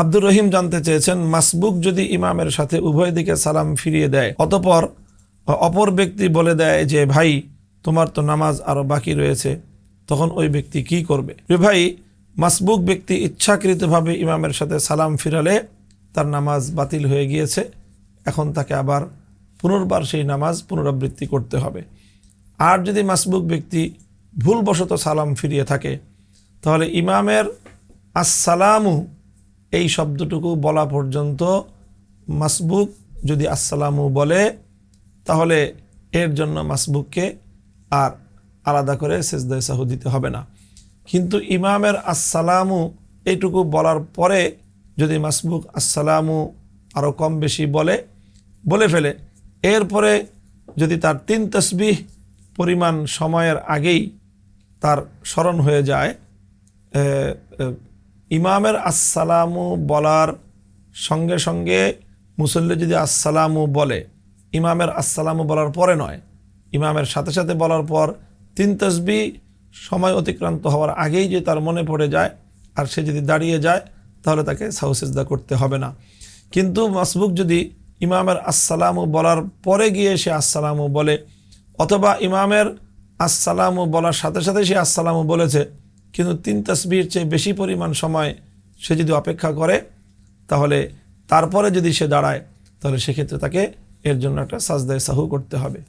আব্দুর রহিম জানতে চেয়েছেন, মাসবুক যদি ইমামের সাথে উভয় দিকে সালাম ফিরিয়ে দেয়, অতপর অপর ব্যক্তি বলে দেয় যে, ভাই, তোমার তো নামাজ আরও বাকি রয়েছে। তখন ওই ব্যক্তি কি করবে? রে ভাই, মাসবুক ব্যক্তি ইচ্ছাকৃতভাবে ইমামের সাথে সালাম ফিরালে তার নামাজ বাতিল হয়ে গিয়েছে। এখন তাকে আবার পুনর্বার সেই নামাজ পুনরাবৃত্তি করতে হবে। আর যদি মাসবুক ব্যক্তি ভুলবশত সালাম ফিরিয়ে থাকে, তাহলে ইমামের আসসালামু এই শব্দটুকু বলা পর্যন্ত মাসবুক যদি আসসালামু বলে, তাহলে এর জন্য মাসবুককে আর আলাদা করে সেজদায় সাহু দিতে হবে না। কিন্তু ইমামের আসসালামু এইটুকু বলার পরে যদি মাসবুক আসসালামু আরও কম বেশি বলে বলে ফেলে, এরপরে যদি তার তিন তসবিহ পরিমাণ সময়ের আগেই তার স্মরণ হয়ে যায় ইমামের আসসালামু বলার সঙ্গে সঙ্গে মুসল্লি যদি আসসালামু বলে, ইমামের আসসালামু বলার পরে নয়, ইমামের সাথে সাথে বলার পর তিন তসবি সময় অতিক্রান্ত হওয়ার আগেই যে তার মনে পড়ে যায় আর সে যদি দাঁড়িয়ে যায়, তাহলে তাকে সাহসিজদা করতে হবে না। কিন্তু মাসবুক যদি ইমামের আসসালামু বলার পরে গিয়ে সে আসসালামু বলে, অথবা ইমামের আসসালামু বলার সাথে সাথে সে আসসালামু বলেছে কিন্তু তিন তসবির চেয়ে বেশি পরিমাণ সময় সে যদি অপেক্ষা করে, তাহলে তারপরে যদি সে দাঁড়ায়, তাহলে সেক্ষেত্রে তাকে এর জন্য একটা সাজদায় সাহু করতে হবে।